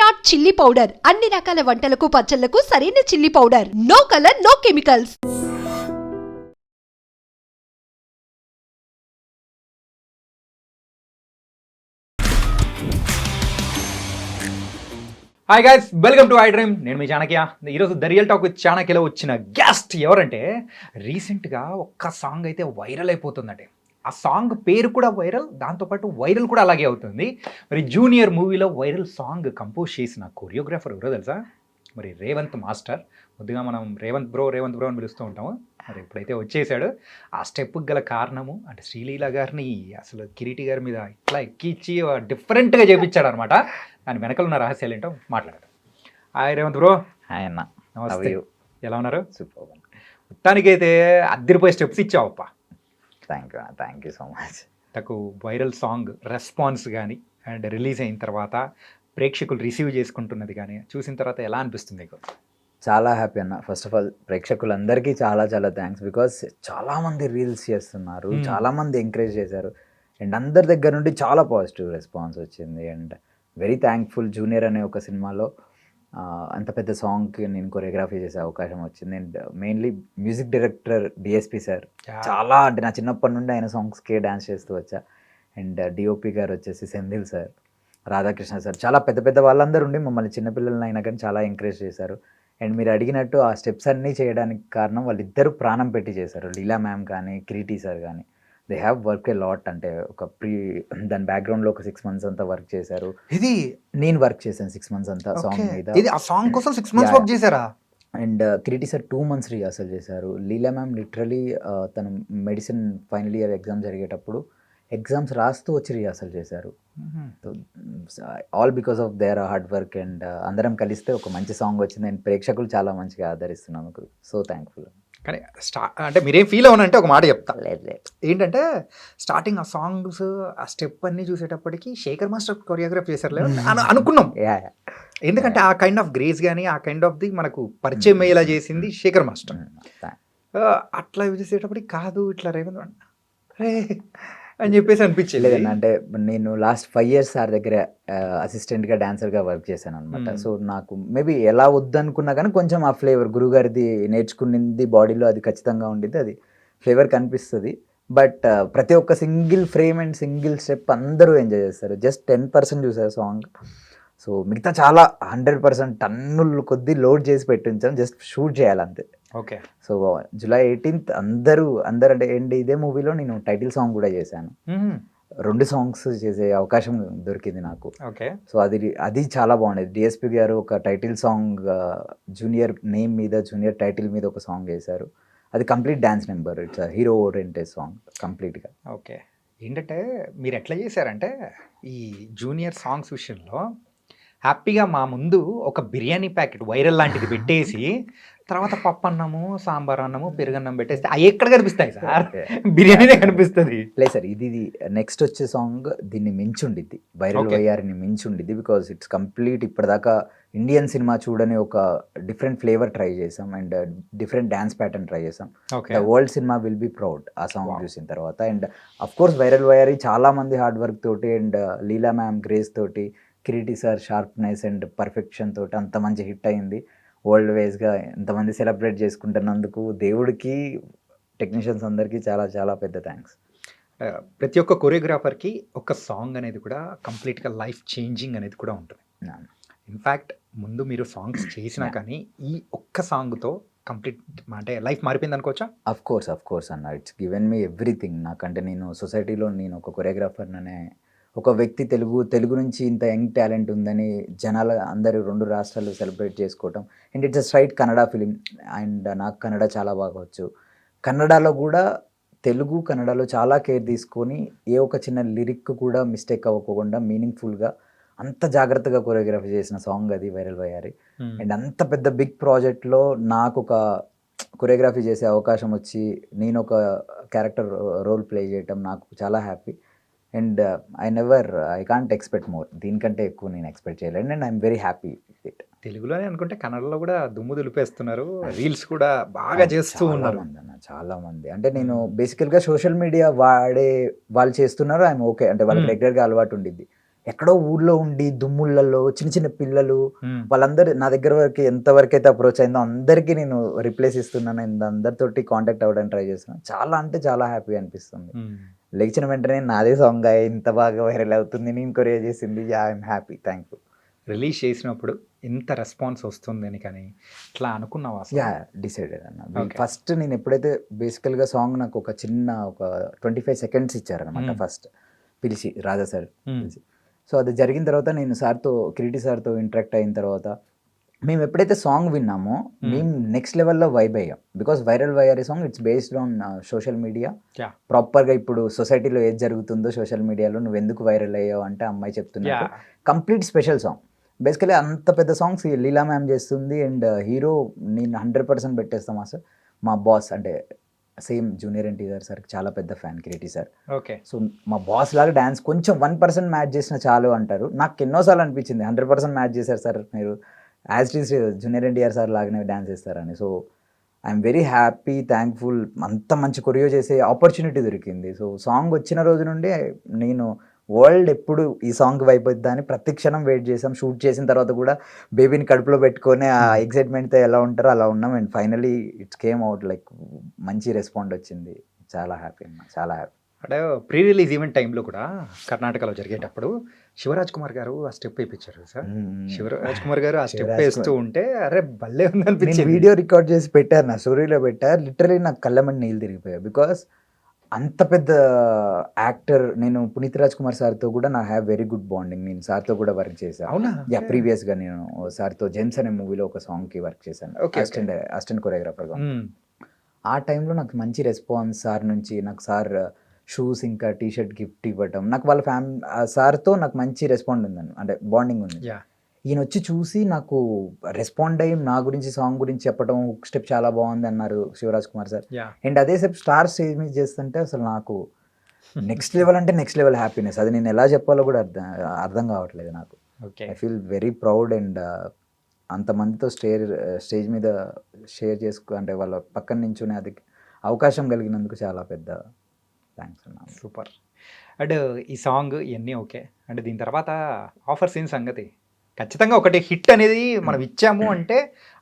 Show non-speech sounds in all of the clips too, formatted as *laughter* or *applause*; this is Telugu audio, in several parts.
Virat chilli powder. అన్ని రకాల వంటలకు పచ్చళ్ళకు సరైన chilli powder. No colour no chemicals. Hi guys welcome to I dream నేను మీ చాణక్య ఈరోజు ద రియల్ టాక్ విత్ చాణక్యలో వచ్చిన గెస్ట్ ఎవరంటే రీసెంట్గా ఒక్క సాంగ్ అయితే వైరల్ అయిపోతుందండి. ఆ సాంగ్ పేరు కూడా వైరల్ దాంతోపాటు వైరల్ కూడా అలాగే అవుతుంది. మరి జూనియర్ మూవీలో వైరల్ సాంగ్ కంపోజ్ చేసిన కొరియోగ్రాఫర్ ఎవరో తెలుసా? మరి రేవంత్ మాస్టర్. ముద్దుగా మనం రేవంత్ బ్రో రేవంత్ బ్రో అని పిలుస్తూ ఉంటాము. మరి ఇప్పుడైతే వచ్చేసాడు. ఆ స్టెప్కి గల కారణము అంటే శ్రీలీల గారిని అసలు కిరీటి గారి మీద ఇట్లా ఎక్కించి డిఫరెంట్గా చేపించాడు అనమాట దాని వెనకాల ఉన్న రహస్యాలు ఏంటో మాట్లాడదాం. Hi Revanth bro. హాయ్ అన్న. నమస్తే? ఎలా ఉన్నారు? సూపర్ మొత్తానికైతే అద్దరిపోయే steps ఇచ్చావప్ప. Thank you thank you so much. నాకు వైరల్ సాంగ్ రెస్పాన్స్ కానీ అండ్ రిలీజ్ అయిన తర్వాత ప్రేక్షకులు రిసీవ్ చేసుకుంటున్నది కానీ చూసిన తర్వాత ఎలా అనిపిస్తుంది మీకు చాలా హ్యాపీ అన్న. ఫస్ట్ ఆఫ్ ఆల్ ప్రేక్షకులందరికీ చాలా చాలా థ్యాంక్స్ బికాస్ చాలా మంది రీల్స్ చేస్తున్నారు Hmm. చాలా మంది ఎంకరేజ్ చేశారు అండ్ అందరి దగ్గర నుండి చాలా పాజిటివ్ రెస్పాన్స్ వచ్చింది అండ్ వెరీ థ్యాంక్ఫుల్ జూనియర్ అనే ఒక సినిమాలో అంత పెద్ద సాంగ్కి నేను కొరియోగ్రఫీ చేసే అవకాశం వచ్చింది. And mainly music director DSP sir. చాలా అంటే నా చిన్నప్పటి నుండి ఆయన సాంగ్స్కే డ్యాన్స్ చేస్తూ వచ్చా. అండ్ డిఓపి గారు వచ్చేసి సెంధిల్ సార్ రాధాకృష్ణ సార్. చాలా పెద్ద పెద్ద వాళ్ళందరూ ఉండి మమ్మల్ని చిన్నపిల్లలని అయినా కానీ చాలా ఎంకరేజ్ చేశారు. అండ్ మీరు అడిగినట్టు ఆ స్టెప్స్ అన్నీ చేయడానికి కారణం వాళ్ళిద్దరూ ప్రాణం పెట్టి చేశారు. లీలా మ్యామ్ కానీ క్రీటీ సార్ కానీ. They have work a lot అంటే ఒక ప్రీ దాని బ్యాక్గ్రౌండ్లో ఒక సిక్స్ మంత్స్ అంతా వర్క్ చేశారు. ఇది నేను వర్క్ చేశాను సిక్స్ మంత్స్ అంతా సాంగ్ మీద. ఇది ఆ సాంగ్ కోసం సిక్స్ మంత్స్. వర్క్ చేశారా? And Kireeti sir two months rehearsal చేశారు. లీలా మ్యామ్ లిటరలీ తను మెడిసిన్ ఫైనల్ ఇయర్ ఎగ్జామ్ జరిగేటప్పుడు ఎగ్జామ్స్ రాస్తూ వచ్చి రిహార్సల్ చేశారు. All because of their hard work and అందరం కలిస్తే ఒక మంచి సాంగ్ వచ్చింది. అండ్ ప్రేక్షకులు చాలా మంచిగా ఆదరిస్తున్నందుకు సో థ్యాంక్ఫుల్ కానీ స్టా అంటే మీరేం ఫీల్ అవునంటే ఒక మాట చెప్తా. లేదు లేదు. ఏంటంటే స్టార్టింగ్ ఆ సాంగ్స్ ఆ స్టెప్ అన్ని చూసేటప్పటికి శేఖర్ మాస్టర్ కొరియోగ్రాఫ్ చేశారు అని అనుకున్నాం. *laughs* ఎందుకంటే ఆ కైండ్ ఆఫ్ గ్రేస్ కానీ ఆ కైండ్ ఆఫ్ ది మనకు పరిచయం అయ్యేలా చేసింది శేఖర్ మాస్టర్. ఆ, అట్లా చూసేటప్పటికి కాదు ఇట్లా రేవంత్ రే అని చెప్పేసి అనిపించేది. లేదన్న అంటే నేను లాస్ట్ ఫైవ్ ఇయర్స్ సార్ దగ్గర అసిస్టెంట్గా డాన్సర్గా వర్క్ చేశాను అనమాట Hmm. సో నాకు మేబీ ఎలా వద్దనుకున్నా కానీ కొంచెం ఆ ఫ్లేవర్ గురుగారిది నేర్చుకునింది బాడీలో అది ఖచ్చితంగా ఉండిద్ది అది ఫ్లేవర్ కనిపిస్తుంది. బట్ ప్రతి ఒక్క single frame and single step అందరూ ఎంజాయ్ చేస్తారు. జస్ట్ టెన్ పర్సెంట్ చూసారు సాంగ్ సో మిగతా చాలా హండ్రెడ్ పర్సెంట్ టన్నులు కొద్దీ లోడ్ చేసి పెట్టించాను. జస్ట్ షూట్ చేయాలి అంతే ఓకే. సో జూలై ఎయిటీన్త్ అందరూ అందరు అంటే ఏంటి ఇదే మూవీలో నేను టైటిల్ సాంగ్ కూడా చేశాను. రెండు సాంగ్స్ చేసే అవకాశం దొరికింది నాకు. ఓకే. సో అది అది చాలా బాగుండేది డిఎస్పి గారు ఒక టైటిల్ సాంగ్ జూనియర్ నేమ్ మీద జూనియర్ టైటిల్ మీద ఒక సాంగ్ వేశారు అది complete dance number. It's hero oriented song కంప్లీట్గా. ఓకే. ఏంటంటే మీరు ఎట్లా చేశారంటే ఈ జూనియర్ సాంగ్స్ విషయంలో హ్యాపీగా మా ముందు ఒక బిర్యానీ ప్యాకెట్ వైరల్ లాంటిది పెట్టేసి తర్వాత పప్పు అన్నము సాంబార్ అన్నము పెరుగన్నం పెట్టేస్తే అవి ఎక్కడ కనిపిస్తాయి సార్? బిర్యానీనే కనిపిస్తుంది. లేదు సార్ ఇది నెక్స్ట్ వచ్చే సాంగ్ దీన్ని మించి ఉండిద్ది వైరల్. వైఆర్ని మించి ఉండిద్ది బికాస్ ఇట్స్ కంప్లీట్ ఇప్పటిదాకా ఇండియన్ సినిమా చూడని ఒక డిఫరెంట్ ఫ్లేవర్ ట్రై చేసాం and different dance pattern try చేసాం. The world cinema will be proud ఆ సాంగ్. చూసిన తర్వాత. అండ్ అఫ్ కోర్స్ వైరల్ వైర్ చాలా మంది హార్డ్ వర్క్ తోటి అండ్ లీలా మ్యామ్ గ్రేస్ తోటి Kireeti sir sharpness and perfection తోటి అంత మంచి హిట్ అయింది. వరల్డ్ వైజ్గా ఎంతమంది సెలబ్రేట్ చేసుకుంటున్నందుకు దేవుడికి టెక్నీషియన్స్ అందరికీ చాలా చాలా పెద్ద థ్యాంక్స్. ప్రతి ఒక్క కొరియోగ్రాఫర్కి ఒక సాంగ్ అనేది కూడా కంప్లీట్గా లైఫ్ చేంజింగ్ అనేది కూడా ఉంటుంది. ఇన్ఫ్యాక్ట్ ముందు మీరు సాంగ్స్ చేసినా. కానీ ఈ ఒక్క సాంగ్తో కంప్లీట్ అంటే లైఫ్ మారిపోయింది అనుకోవచ్చా? అఫ్ కోర్స్ అఫ్ కోర్స్ అన్న. ఇట్స్ గివెన్ మీ ఎవ్రీథింగ్ నాకంటే నేను సొసైటీలో నేను ఒక కొరియోగ్రాఫర్ అనే ఒక వ్యక్తి తెలుగు తెలుగు నుంచి ఇంత యంగ్ టాలెంట్ ఉందని జనాలు అందరూ రెండు రాష్ట్రాలు సెలబ్రేట్ చేసుకోవటం. And it's straight Kannada film. And నాకు కన్నడ చాలా బాగా వచ్చు. కన్నడలో కూడా తెలుగు కన్నడలో చాలా కేర్ తీసుకొని ఏ ఒక చిన్న లిరిక్ కూడా మిస్టేక్ అవ్వకుండా మీనింగ్ఫుల్గా అంత జాగ్రత్తగా కొరియోగ్రఫీ చేసిన సాంగ్ అది వైరల్ అయ్యారి. అండ్ అంత పెద్ద బిగ్ ప్రాజెక్ట్లో నాకు ఒక కొరియోగ్రఫీ చేసే అవకాశం వచ్చి నేను ఒక క్యారెక్టర్ రోల్ ప్లే చేయటం నాకు చాలా happy. And I never I can't expect more దీనికంటే ఎక్కువ నేను ఎక్స్పెక్ట్ చేయలేను. And I'm very happy it తెలుగులోనే అనుకుంటే కన్నడలో కూడా దుమ్ము దులిపేస్తున్నారు. రీల్స్ కూడా బాగా చేస్తూ ఉన్నారు. అన్న చాలా మంది. అంటే నేను బేసికల్గా సోషల్ మీడియా వాడే వాళ్ళు చేస్తున్నారు. ఐఎమ్ ఓకే అంటే వాళ్ళకి Hmm. రెగ్యులర్గా అలవాటు ఉండిద్ది. ఎక్కడో ఊర్లో ఉండి దుమ్ముళ్ళల్లో చిన్న చిన్న పిల్లలు మ్మ్. వాళ్ళందరూ నా దగ్గర వరకు ఎంతవరకు అయితే అప్రోచ్ అయిందో అందరికీ నేను రిప్లేస్ ఇస్తున్నాను. అందరితోటి కాంటాక్ట్ అవ్వడానికి ట్రై చేస్తున్నాను. చాలా అంటే చాలా హ్యాపీ అనిపిస్తుంది. మ్మ్. లేచిన వెంటనే నాదే సాంగ్ ఇంత బాగా వైరల్ అవుతుంది నేను కొరియర్ చేసింది ఐఎమ్ హ్యాపీ థ్యాంక్ఫుల్ రిలీజ్ చేసినప్పుడు ఎంత రెస్పాన్స్ వస్తుంది అని కానీ ఇట్లా అనుకున్నావా? యా డిసైడెడ్ అన్న. ఫస్ట్ నేను ఎప్పుడైతే బేసికల్గా సాంగ్ నాకు ఒక చిన్న ఒక ట్వంటీ ఫైవ్ సెకండ్స్ ఇచ్చారనమాట Hmm. ఫస్ట్ పిలిచి రాజా సార్ సో అది జరిగిన తర్వాత నేను సార్తో కిరీటి సార్తో ఇంటరాక్ట్ అయిన తర్వాత మేము ఎప్పుడైతే సాంగ్ విన్నామో Hmm. మేము నెక్స్ట్ లెవెల్లో వైబ్ అయ్యాం. Because viral YR song it's based on social media. ప్రాపర్గా ఇప్పుడు సొసైటీలో ఏది జరుగుతుందో సోషల్ మీడియాలో నువ్వు ఎందుకు వైరల్ అయ్యావు అంటే అమ్మాయి చెప్తున్నా. కంప్లీట్ స్పెషల్ సాంగ్ బేసికలీ అంత పెద్ద సాంగ్స్ లీలా మ్యామ్ చేస్తుంది అండ్ హీరో నేను హండ్రెడ్ పర్సెంట్ పెట్టేస్తాం సార్ మా బాస్ అంటే సేమ్ జూనియర్ ఎన్టీఆర్ సార్ చాలా పెద్ద fan Kireeti sir okay so మా బాస్ లాగా డ్యాన్స్ కొంచెం వన్ పర్సెంట్ మ్యాచ్ చేసిన చాలు అంటారు. నాకు ఎన్నోసార్లు అనిపించింది హండ్రెడ్ పర్సెంట్ మ్యాచ్ చేశారు సార్ మీరు. As it Junior NTR sir లాగానే డ్యాన్స్ చేస్తారని. So I'm very happy thankful అంత మంచి కొరియో చేసే ఆపర్చునిటీ దొరికింది. సో సాంగ్ వచ్చిన రోజు నుండి నేను వరల్డ్ ఎప్పుడు ఈ సాంగ్ అయిపోద్దా అని ప్రతి క్షణం వెయిట్ చేసాం షూట్ చేసిన తర్వాత కూడా బేబీని కడుపులో పెట్టుకొని ఆ ఎగ్జైట్మెంట్తో ఎలా ఉంటారో అలా ఉన్నాం. And finally it's came out like మంచి రెస్పాండ్ వచ్చింది. చాలా హ్యాపీ అమ్మా. చాలా హ్యాపీ అంటే ప్రీ రిలీజ్ ఈవెంట్ టైంలో కూడా కర్ణాటకలో జరిగేటప్పుడు శివరాజ్ కుమార్ గారు ఆ స్టెప్ వేయించారు సార్. శివరాజ్ కుమార్ గారు ఆ స్టెప్ వేస్తూ ఉంటే అరే భలే ఉంది నేను అనిపించింది వీడియో రికార్డ్ చేసి పెట్టారు నా స్టోరీలో పెట్టారు లిటరలీ నాకు కళ్ళమని నీళ్ళు తిరిగిపోయాయి. బికాస్ అంత పెద్ద యాక్టర్ నేను పునీత్ రాజ్ కుమార్ సార్తో కూడా నా హ్యావ్ వెరీ గుడ్ బాండింగ్ నేను సార్తో కూడా వర్క్ చేశాను అవునా? యా ప్రీవియస్గా నేను సార్తో జెమ్స్ అనే మూవీలో ఒక సాంగ్కి వర్క్ చేశాను. Okay, okay. అసిస్టెంట్ అసిస్టెంట్ కొరియోగ్రాఫర్గా. మ్మ్. ఆ టైంలో నాకు మంచి రెస్పాన్స్ సార్ నుంచి నాకు సార్ షూస్ ఇంకా టీ షర్ట్ గిఫ్ట్ ఇవ్వటం. నాకు వాళ్ళ ఫ్యామిలీ సార్తో నాకు మంచి రెస్పాండ్ ఉందండి అంటే బాండింగ్ ఉంది. ఈయన వచ్చి చూసి నాకు రెస్పాండ్ అయ్యి నా గురించి సాంగ్ గురించి చెప్పడం స్టెప్ చాలా బాగుంది అన్నారు శివరాజ్ కుమార్ సార్. అండ్ అదే సేపు స్టార్ స్టేజ్ మీద చేస్తుంటే అసలు నాకు నెక్స్ట్ లెవెల్ అంటే నెక్స్ట్ లెవెల్ హ్యాపీనెస్. అది నేను ఎలా చెప్పాలో కూడా అర్థం అర్థం కావట్లేదు నాకు. Okay I feel very proud and అంతమందితో stair stage మీద షేర్ చేసుకో అంటే వాళ్ళ పక్కన నించునే అది అవకాశం కలిగినందుకు చాలా పెద్ద థ్యాంక్స్ అన్న సూపర్ అండ్ ఈ సాంగ్ ఇవన్నీ ఓకే అండ్ దీని తర్వాత ఆఫర్స్ ఏం సంగతి? ఖచ్చితంగా ఒకటి హిట్ అనేది మనం ఇచ్చాము అంటే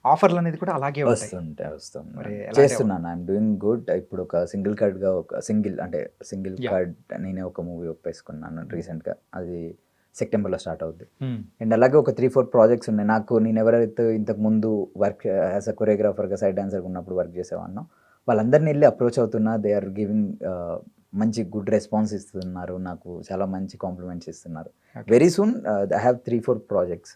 ఆఫర్లు అనేది కూడా అలాగే ఉంటాయి. వస్తుంటే వస్తుంది. చేస్తున్నాను ఐఎమ్ డూయింగ్ గుడ్ ఇప్పుడు ఒక సింగిల్ కార్డ్గా ఒక సింగిల్ అంటే సింగిల్. కార్డ్ నేనే ఒక మూవీ ఒప్పేసుకున్నాను రీసెంట్గా అది సెప్టెంబర్లో స్టార్ట్ అవుద్ది. అండ్ అలాగే ఒక త్రీ ఫోర్ ప్రాజెక్ట్స్ ఉన్నాయి. నాకు నేను ఎవరైతే ఇంతకు ముందు వర్క్ యాజ్ అ కొరియోగ్రాఫర్గా సైడ్ డాన్సర్ ఉన్నప్పుడు వర్క్ చేసేవాడినో వాళ్ళందరిని వెళ్ళి అప్రోచ్ అవుతున్నా. దే ఆర్ గివింగ్ మంచి గుడ్ రెస్పాన్స్ ఇస్తున్నారు నాకు చాలా మంచి కాంప్లిమెంట్స్ ఇస్తున్నారు. Very soon I have three four projects.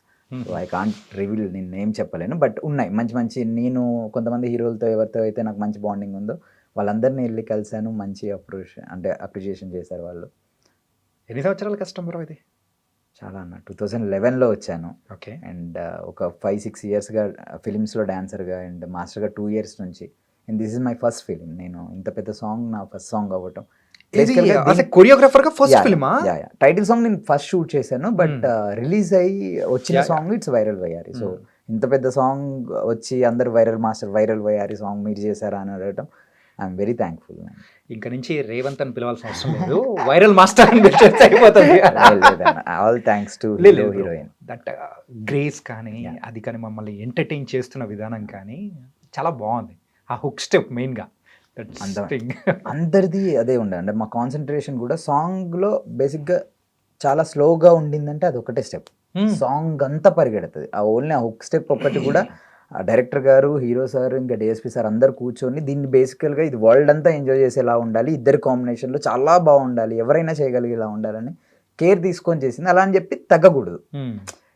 I can't reveal నేను ఏం చెప్పలేను బట్ ఉన్నాయి. మంచి మంచి నేను కొంతమంది హీరోలతో ఎవరితో అయితే నాకు మంచి బాండింగ్ ఉందో వాళ్ళందరినీ వెళ్ళి కలిశాను. మంచి అప్రోచ్ అంటే అప్రిషియేషన్ చేశారు వాళ్ళు. ఎన్ని సంవత్సరాల కస్టమర్ ఇది? చాలా అన్న. టూ థౌజండ్ లెవెన్లో వచ్చాను. ఓకే అండ్ ఒక ఫైవ్ సిక్స్ ఇయర్స్గా ఫిలిమ్స్లో డాన్సర్గా అండ్ మాస్టర్గా టూ ఇయర్స్ నుంచి and this is my first film నేను ఇంత పెద్ద సాంగ్ నా ఫస్ట్ సాంగ్ అవ్వటం. కొరియోగ్రాఫర్గా ఫస్ట్ ఫిల్మా టైటిల్ సాంగ్ నేను ఫస్ట్ షూట్ చేశాను బట్ Hmm. రిలీజ్ అయ్యి వచ్చిన. సాంగ్ ఇట్స్ వైరల్ వయ్యారి సో. ఇంత పెద్ద సాంగ్ వచ్చి అందరు వైరల్ మాస్టర్ వైరల్ వయ్యారి సాంగ్ మీరు చేశారా అని అడగటం ఐఎమ్ వెరీ థ్యాంక్ఫుల్ ఇంకా నుంచి రేవంత్ అని పిలవాల్సిన అవసరం లేదు. వైరల్ మాస్టర్ అని అయిపోతుంది. All thanks to. Heroine that grace కానీ. అది కానీ మమ్మల్ని ఎంటర్టైన్ చేస్తున్న విధానం కానీ చాలా బాగుంది. ఆ హుక్ స్టెప్ మెయిన్గా. అందం. *laughs* అందరిది అదే ఉండే. అంటే మా కాన్సన్ట్రేషన్ కూడా సాంగ్లో బేసిక్గా చాలా స్లోగా ఉండిందంటే అది ఒకటే స్టెప్ సాంగ్ అంతా పరిగెడుతుంది. ఆ ఓన్లీ ఆ హుక్ స్టెప్ ఒక్కటి కూడా ఆ డైరెక్టర్ గారు హీరో సార్ ఇంకా డిఎస్పి సార్ అందరు కూర్చొని దీన్ని బేసికల్గా ఇది వరల్డ్ అంతా ఎంజాయ్ చేసేలా ఉండాలి. ఇద్దరి కాంబినేషన్లో చాలా బాగుండాలి. ఎవరైనా చేయగలిగేలా ఉండాలని కేర్ తీసుకొని చేసింది. అలా అని చెప్పి తగ్గకూడదు.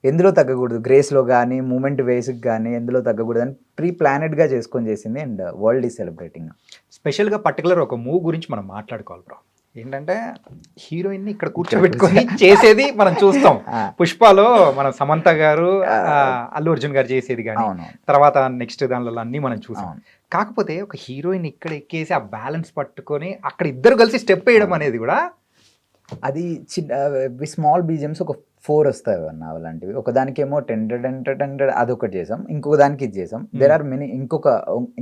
ఎందులో తగ్గకూడదు? గ్రేస్లో కానీ మూమెంట్ వేస్కి కానీ ఎందులో తగ్గకూడదు? అని ప్రీ ప్లానెడ్గా చేసుకొని చేసింది అండ్ వరల్డ్ ఈ సెలబ్రేటింగ్ స్పెషల్గా పర్టికులర్ ఒక మూవ్ గురించి మనం మాట్లాడుకోవాలి బ్రో ఏంటంటే హీరోయిన్ని ఇక్కడ కూర్చోబెట్టుకొని చేసేది మనం చూస్తాం. పుష్పలో మన సమంత గారు అల్లు అర్జున్ గారు చేసేది కానీ తర్వాత నెక్స్ట్ దానిలో అన్ని మనం చూసాం. కాకపోతే ఒక హీరోయిన్ ఇక్కడ ఎక్కేసి ఆ బ్యాలెన్స్ పట్టుకొని అక్కడ ఇద్దరు కలిసి స్టెప్ వేయడం అనేది కూడా అది చిన్న స్మాల్ బీజిఎమ్స్ ఒక ఫోర్ వస్తాయి అన్న అలాంటివి ఒక దానికేమో టెండెడ్ టెండెడ్ టెండెడ్ అదొకటి చేసాం. ఇంకొక దానికి ఇది చేసాం. దేర్ ఆర్ మెనీ ఇంకొక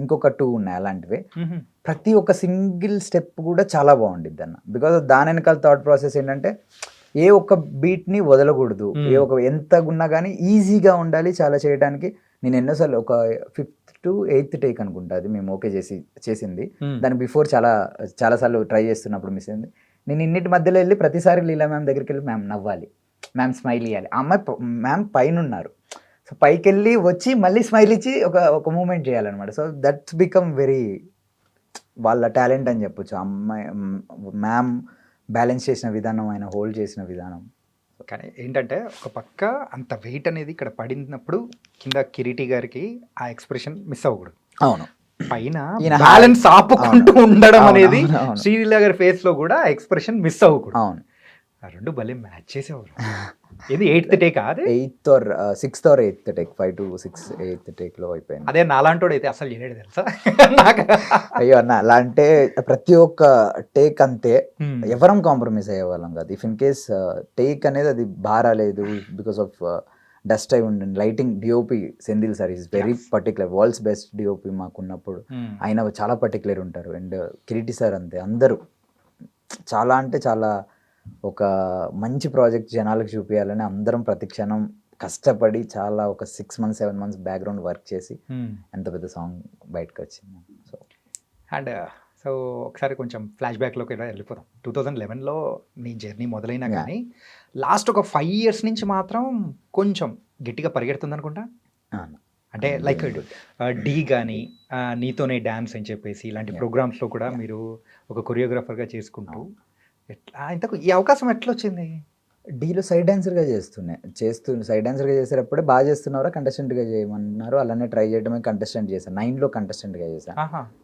ఇంకొక టూ ఉన్నాయి అలాంటివి. ప్రతి ఒక్క సింగిల్ స్టెప్ కూడా చాలా బాగుండిద్ది అన్న. బికాస్ దాని వెనకాల థాట్ ప్రాసెస్ ఏంటంటే ఏ ఒక్క బీట్ని వదలకూడదు. ఏ ఒక ఎంత ఉన్నా కానీ ఈజీగా ఉండాలి చాలా చేయడానికి నేను ఎన్నోసార్లు ఒక ఫిఫ్త్ టు ఎయిత్ టేక్ అనుకుంటా అది. మేము ఓకే చేసి చేసింది. దాని బిఫోర్ చాలా చాలాసార్లు ట్రై చేస్తున్నప్పుడు మిస్ అయింది. నేను ఇన్నిటి మధ్యలో వెళ్ళి ప్రతిసారి లీలా మ్యామ్ దగ్గరికి వెళ్ళి మ్యామ్ నవ్వాలి. మ్యామ్ స్మైల్ ఇవ్వాలి ఆ అమ్మాయి మ్యామ్ పైన ఉన్నారు సో పైకి వెళ్ళి వచ్చి మళ్ళీ స్మైల్ ఇచ్చి ఒక ఒక మూమెంట్ చేయాలన్నమాట. సో దట్స్ బికమ్ వెరీ వాళ్ళ టాలెంట్ అని చెప్పొచ్చు. ఆ అమ్మాయి మ్యామ్ బ్యాలెన్స్ చేసిన విధానం ఆయన హోల్డ్ చేసిన విధానం. కానీ ఏంటంటే ఒక పక్క అంత వెయిట్ అనేది ఇక్కడ పడినప్పుడు కింద కిరీటి గారికి ఆ ఎక్స్ప్రెషన్ మిస్ అవ్వకూడదు. అవును. పైన బ్యాలెన్స్ ఆపుకుంటూ ఉండడం అనేది. శ్రీలీల గారి ఫేస్లో కూడా ఎక్స్ప్రెషన్ మిస్ అవ్వకూడదు. అవును. ఆ రెండు భలే మ్యాచ్ చేసేవారు. ఇది ఎయిత్ టేక్ అదే? Eighth or sixth or eighth take five to six eighth టేక్లో అయిపోయింది. అదే నాలాంటోడు అయితే అసలు చేయలేడు తెలుసా? నాకు *laughs* అయ్యో అన్న అలా అంటే ప్రతి ఒక్క టేక్ అంతే. ఎవరం కాంప్రమైజ్ అయ్యే వాళ్ళం కాదు ఇఫ్ ఇన్ కేస్ టేక్ అనేది అది బారాలేదు బికాస్ ఆఫ్ డస్ట్ అయి ఉండండి lighting DOP Senthil sir is very. Particular world's best DOP మాకున్నప్పుడు. ఆయన చాలా పర్టికులర్ ఉంటారు. అండ్ కిరీటి సార్ అంతే అందరూ. చాలా అంటే చాలా ఒక మంచి ప్రాజెక్ట్ జనాలకు చూపించాలని అందరం ప్రతి క్షణం కష్టపడి చాలా ఒక six months seven months background work చేసి Hmm. ఎంత పెద్ద సాంగ్ బయటకు వచ్చింది సో అండ్ సో ఒకసారి కొంచెం ఫ్లాష్ బ్యాక్లోకి ఇలా వెళ్ళిపోదాం టూ థౌజండ్ లెవెన్లో నీ జర్నీ మొదలైనా. కానీ లాస్ట్ ఒక ఫైవ్ ఇయర్స్ నుంచి మాత్రం కొంచెం గట్టిగా పరిగెడుతుంది అనుకుంటా అంటే లైక్ డి కానీ నీతోనే డ్యాన్స్ అని చెప్పేసి ఇలాంటి. ప్రోగ్రామ్స్లో కూడా మీరు ఒక కొరియోగ్రాఫర్గా చేసుకుంటూ ఎట్లా? ఇంతకు ఈ అవకాశం ఎట్లా వచ్చింది డీలో సైడ్ డాన్సర్గా చేస్తున్నాయి. చేస్తూ సైడ్ డాన్సర్గా చేసేటప్పుడే బాగా చేస్తున్నారా కంటెస్టెంట్గా చేయమన్నారు? అలానే ట్రై చేయడమే కంటెస్టెంట్ చేశాను నైన్లో కంటెస్టెంట్గా చేశాను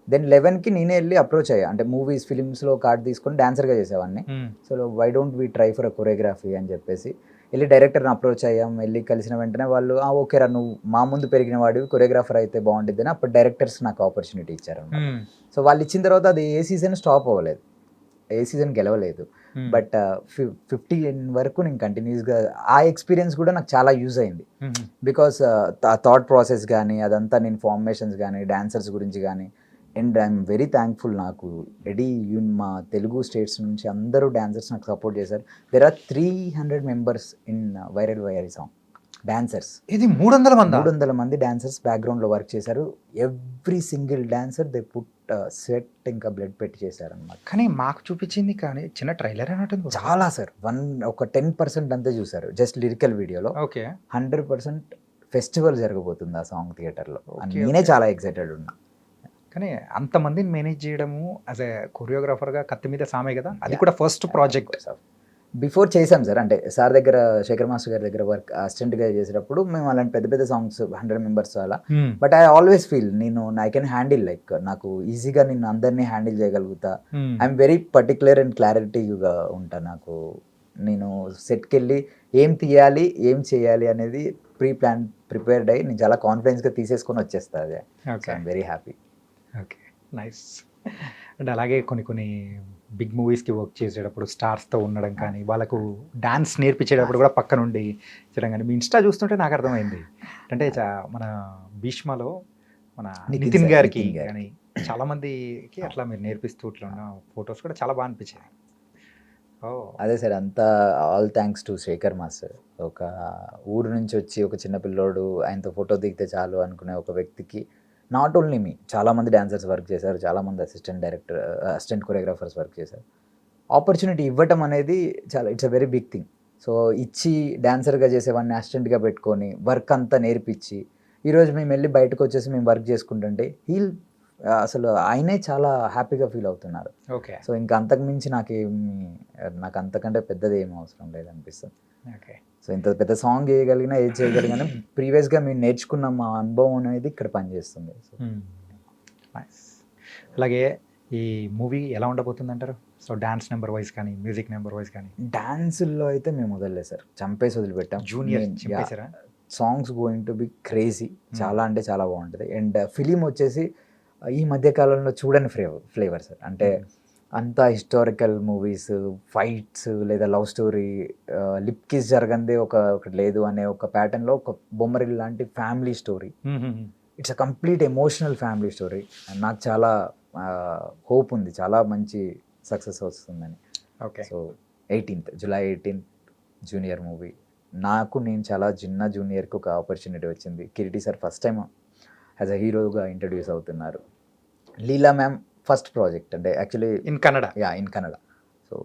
దెన్ లెవెన్కి నేనే వెళ్ళి అప్రోచ్ అయ్యా. అంటే మూవీస్ ఫిలిమ్స్లో కార్డ్ తీసుకొని డాన్సర్గా చేసేవాడిని. So why don't we try for a choreography అని చెప్పేసి వెళ్ళి డైరెక్టర్ని అప్రోచ్ అయ్యాం. వెళ్ళి కలిసిన వెంటనే వాళ్ళు "ఆ, ఓకే రా నువ్వు మా ముందు పెరిగిన వాడివి కొరియోగ్రాఫర్ అయితే బాగుంటుంది అని అప్పుడు డైరెక్టర్స్ నాకు ఆపర్చునిటీ ఇచ్చారు. సో వాళ్ళు ఇచ్చిన తర్వాత అది ఏ సీజన్ స్టాప్ అవ్వలేదు. ఏ సీజన్ గెలవలేదు. Hmm. బట్ ఫిఫ్టీ వరకు నేను కంటిన్యూస్గా ఆ ఎక్స్పీరియన్స్ కూడా నాకు చాలా యూజ్ అయింది. Hmm. బికాస్ థాట్ ప్రాసెస్ కానీ అదంతా నేను ఫార్మేషన్స్ కానీ డాన్సర్స్ గురించి కానీ అండ్ ఐఎమ్ వెరీ థ్యాంక్ఫుల్ నాకు. ఎడీ యూన్ మా తెలుగు స్టేట్స్ నుంచి అందరూ డాన్సర్స్ నాకు సపోర్ట్ చేశారు. There are three hundred members in viral viral song dancers ఇది మూడు వందల మంది? మూడు వందల మంది డాన్సర్స్ బ్యాక్గ్రౌండ్లో వర్క్ చేశారు. Every single dancer they put sweat ఇంకా బ్లడ్ పెట్టి చేశారు అనమాట కానీ మాకు చూపించింది కానీ చిన్న ట్రైలర్ అన్నట్టు చాలా సార్. వన్ ఒక టెన్ పర్సెంట్ అంతే చూసారు జస్ట్ లిరికల్ వీడియోలో. ఓకే. హండ్రెడ్ పర్సెంట్ ఫెస్టివల్ జరగబోతుంది ఆ సాంగ్ థియేటర్లో. నేనే. చాలా ఎక్సైటెడ్ ఉన్నా. కానీ అంతమందిని మేనేజ్ చేయడము యాజ్ ఎ కొరియోగ్రాఫర్గా కత్తి మీద సామే కదా? అది కూడా ఫస్ట్ ప్రాజెక్ట్. బిఫోర్ చేసాం సార్. అంటే సార్ దగ్గర శేఖర్ మాస్టర్ గారి దగ్గర వర్క్ అసిస్టెంట్గా చేసేటప్పుడు మేము అలాంటి పెద్ద పెద్ద సాంగ్స్ హండ్రెడ్ మెంబర్స్ అలా. బట్ ఐ ఆల్వేస్ ఫీల్ నేను ఐ కెన్ హ్యాండిల్ లైక్ నాకు ఈజీగా నేను అందరినీ హ్యాండిల్ చేయగలుగుతా. ఐఎమ్ వెరీ పర్టికులర్ అండ్ క్లారిటీగా ఉంటా నాకు. నేను సెట్కి వెళ్ళి ఏం తీయాలి ఏం చేయాలి అనేది ప్రీ ప్లాన్ ప్రిపేర్డ్ అయ్యి నేను చాలా కాన్ఫిడెన్స్గా తీసేసుకొని వచ్చేస్తా అదే. I'm very happy okay nice అంటే అలాగే కొన్ని కొన్ని బిగ్ మూవీస్కి వర్క్ చేసేటప్పుడు స్టార్స్తో ఉండడం కానీ వాళ్ళకు డాన్స్ నేర్పించేటప్పుడు కూడా పక్క నుండి చేయడం కానీ మీ ఇన్స్టా చూస్తుంటే నాకు అర్థమైంది. అంటే చా- మన భీష్మలో మన నితిన్ గారికి. కానీ చాలా మందికి అట్లా మీరు నేర్పిస్తూ ఇట్లా ఉన్న ఫొటోస్ కూడా చాలా బాగా అనిపించాయి. ఓ. అదే సార్ అంతా all thanks to Shekhar master. ఒక ఊరు నుంచి వచ్చి ఒక చిన్న పిల్లోడు ఆయనతో ఫోటో దిగితే చాలు అనుకునే ఒక వ్యక్తికి నాట్ ఓన్లీ మీ చాలామంది డాన్సర్స్ వర్క్ చేశారు చాలామంది assistant director assistant choreographers work చేశారు. ఆపర్చునిటీ ఇవ్వటం అనేది చాలా it's a very big thing so ఇచ్చి డాన్సర్గా చేసేవాడిని అసిస్టెంట్గా పెట్టుకొని వర్క్ అంతా నేర్పించి ఈరోజు మేము వెళ్ళి బయటకు వచ్చేసి మేము వర్క్ చేసుకుంటుంటే హీల్ అసలు ఆయనే చాలా హ్యాపీగా ఫీల్ అవుతున్నారు. ఓకే. సో ఇంకా అంతకు మించి నాకేమి నాకు అంతకంటే పెద్దది ఏం అవసరం లేదనిపిస్తుంది. ఓకే. సో ఇంత పెద్ద సాంగ్ చేయగలిగినా ఏది చేయగలిగినా ప్రీవియస్గా మేము నేర్చుకున్న మా అనుభవం అనేది ఇక్కడ పనిచేస్తుంది. అలాగే ఈ మూవీ ఎలా ఉండబోతుంది అంటారు సో డాన్స్ నెంబర్ వైజ్ కానీ మ్యూజిక్ నెంబర్ వైజ్ కానీ. డాన్సుల్లో అయితే మేము వదలలేదు సార్. చంపేసి వదిలిపెట్టాం. Junior songs going to be crazy. చాలా అంటే చాలా బాగుంటుంది. అండ్ ఫిలిం వచ్చేసి ఈ మధ్య కాలంలో చూడని ఫ్లేవర్ ఫ్లేవర్ సార్ అంటే అంతా హిస్టారికల్ మూవీస్ ఫైట్స్ లేదా లవ్ స్టోరీ లిప్ కిస్ జరగందే ఒక ఒకటి లేదు అనే ఒక ప్యాటర్న్లో ఒక బొమ్మరిల్ లాంటి family story it's a complete emotional family story నాకు చాలా హోప్ ఉంది. చాలా మంచి సక్సెస్ వస్తుందని. Okay so eighteenth July eighteenth Junior movie నాకు నేను చాలా చిన్న జూనియర్కి ఒక ఆపర్చునిటీ వచ్చింది. Kireeti sir first time as a హీరోగా ఇంట్రడ్యూస్ అవుతున్నారు. లీలా మ్యామ్ ఫస్ట్ ప్రాజెక్ట్ అంటే actually in Kannada yeah in Kannada so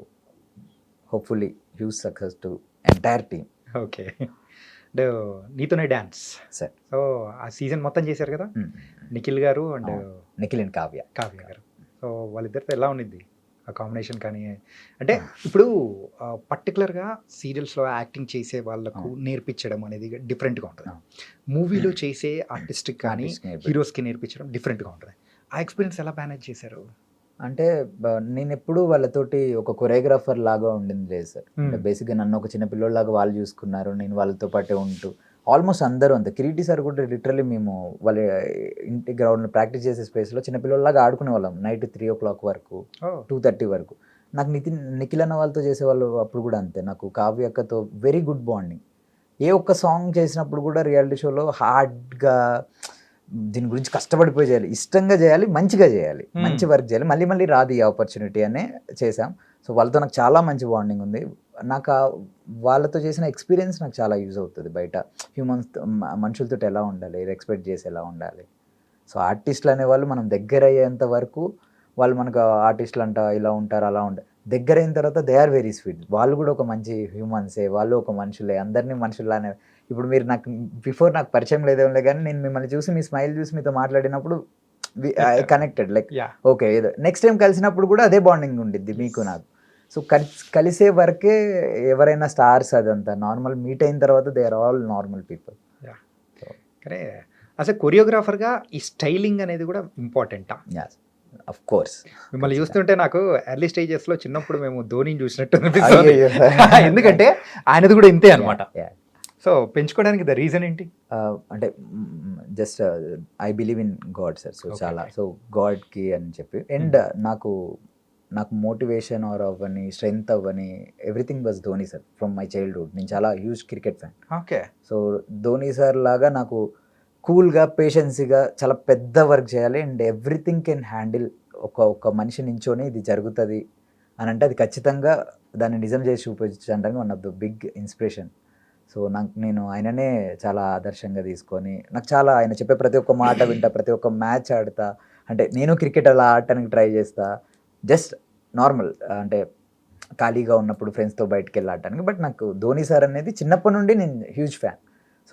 hopefully huge success to entire team okay అంటే నీతోనే డ్యాన్స్ సార్ సో ఆ సీజన్ మొత్తం చేశారు కదా? Nikhil garu and. Nikhil and Kavya. Kavya garu. So వాళ్ళిద్దరితో ఎలా ఉండిద్ది? ఆ కాంబినేషన్ కానీ. అంటే ఇప్పుడు పర్టికులర్గా సీరియల్స్లో యాక్టింగ్ చేసే వాళ్ళకు నేర్పించడం అనేది డిఫరెంట్గా ఉంటుంది. మూవీలో చేసే ఆర్టిస్ట్కి కానీ హీరోస్కి నేర్పించడం డిఫరెంట్గా ఉంటుంది. ఆ ఎక్స్పీరియన్స్ ఎలా మేనేజ్ చేశారు? అంటే నేను ఎప్పుడు వాళ్ళతోటి ఒక కొరియోగ్రాఫర్ లాగా ఉండింది లేదు సార్. బేసిక్గా నన్ను ఒక చిన్న పిల్లోళ్ళలాగా వాళ్ళు చూసుకున్నారు. నేను వాళ్ళతో పాటే ఉంటూ ఆల్మోస్ట్ అందరూ అంతే. కిరీటి సార్ కూడా లిటరల్లీ మేము వాళ్ళ ఇంటి గ్రౌండ్ ప్రాక్టీస్ చేసే స్పేస్లో చిన్న పిల్లోళ్ళలాగా ఆడుకునే వాళ్ళం నైట్ త్రీ ఓ. క్లాక్ వరకు టూ థర్టీ వరకు. నాకు నితిన్ నిఖిల్ అన్న వాళ్ళతో చేసేవాళ్ళు అప్పుడు కూడా అంతే. నాకు కావ్య అక్కతో వెరీ గుడ్ బాండింగ్ ఏ ఒక్క సాంగ్ చేసినప్పుడు కూడా రియాలిటీ షోలో హార్డ్గా దీని గురించి కష్టపడిపోయి చేయాలి. ఇష్టంగా చేయాలి మంచిగా చేయాలి. Hmm. మంచి వర్క్ చేయాలి. మళ్ళీ మళ్ళీ రాదు ఈ ఆపర్చునిటీ అనే చేసాం సో వాళ్ళతో నాకు చాలా మంచి బాండింగ్ ఉంది. నాకు వాళ్ళతో చేసిన ఎక్స్పీరియన్స్ నాకు చాలా యూజ్ అవుతుంది. బయట హ్యూమన్స్ మనుషులతో ఎలా ఉండాలి? రెస్పెక్ట్ చేసి ఎలా ఉండాలి? సో ఆర్టిస్టులు అనేవాళ్ళు మనం దగ్గర అయ్యేంత వరకు వాళ్ళు మనకు ఆర్టిస్టులు అంట ఇలా ఉంటారు అలా ఉంటారు దగ్గర అయిన తర్వాత దే ఆర్ వెరీ స్వీట్ వాళ్ళు కూడా ఒక మంచి హ్యూమన్సే వాళ్ళు ఒక మనుషులే అందరినీ మనుషుల్లానే. ఇప్పుడు మీరు నాకు బిఫోర్ నాకు పరిచయం లేదేమో కానీ నేను మిమ్మల్ని చూసి మీ స్మైల్ చూసి మీతో మాట్లాడినప్పుడు కనెక్టెడ్ లైక్ ఓకే ఏదో నెక్స్ట్ టైం కలిసినప్పుడు కూడా అదే బాండింగ్ ఉండిద్ది మీకు నాకు. సో కలిసి కలిసే వరకే ఎవరైనా స్టార్స్ అదంతా. నార్మల్ మీట్ అయిన తర్వాత they are all normal people కానీ అసలు కొరియోగ్రాఫర్గా ఈ స్టైలింగ్ అనేది కూడా ఇంపార్టెంటా అఫ్ కోర్స్ మిమ్మల్ని చూస్తుంటే నాకు ఎర్లీ స్టేజెస్లో చిన్నప్పుడు మేము ధోనిని చూసినట్టు అనిపిస్తుంది. *laughs* ఎందుకంటే ఆయనది కూడా ఇంతే అనమాట సో పెంచుకోవడానికి ద రీజన్ ఏంటి? అంటే just I believe in God sir so. చాలా. సో గాడ్కి అని చెప్పి. అండ్ నాకు నాకు మోటివేషన్ ఆర్ అవ్వని స్ట్రెంగ్త్ అవ్వని everything was Dhoni sir from my childhood నేను చాలా huge cricket fan okay so Dhoni sir లాగా నాకు కూల్గా పేషెన్సీగా చాలా పెద్ద వర్క్ చేయాలి అండ్ ఎవ్రీథింగ్ కెన్ హ్యాండిల్ ఒక ఒక మనిషి నించొని ఇది జరుగుతుంది అని అంటే అది ఖచ్చితంగా దాన్ని నిజం చేసి చూపించడానికి one of the big inspiration so నాకు నేను ఆయననే చాలా ఆదర్శంగా తీసుకొని నాకు చాలా ఆయన చెప్పే ప్రతి ఒక్క మాట వింటా ప్రతి ఒక్క మ్యాచ్ ఆడతా. అంటే నేను క్రికెట్ అలా ఆడటానికి ట్రై చేస్తా. జస్ట్ నార్మల్ అంటే ఖాళీగా ఉన్నప్పుడు ఫ్రెండ్స్తో బయటకు వెళ్ళడానికి బట్ నాకు ధోని సార్ అనేది చిన్నప్పటి నుండి నేను హ్యూజ్ ఫ్యాన్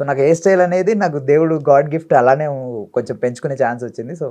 సో నాకు హెయిర్ స్టైల్ అనేది నాకు దేవుడు గాడ్ గిఫ్ట్ అలానే కొంచెం పెంచుకునే ఛాన్స్ వచ్చింది. సో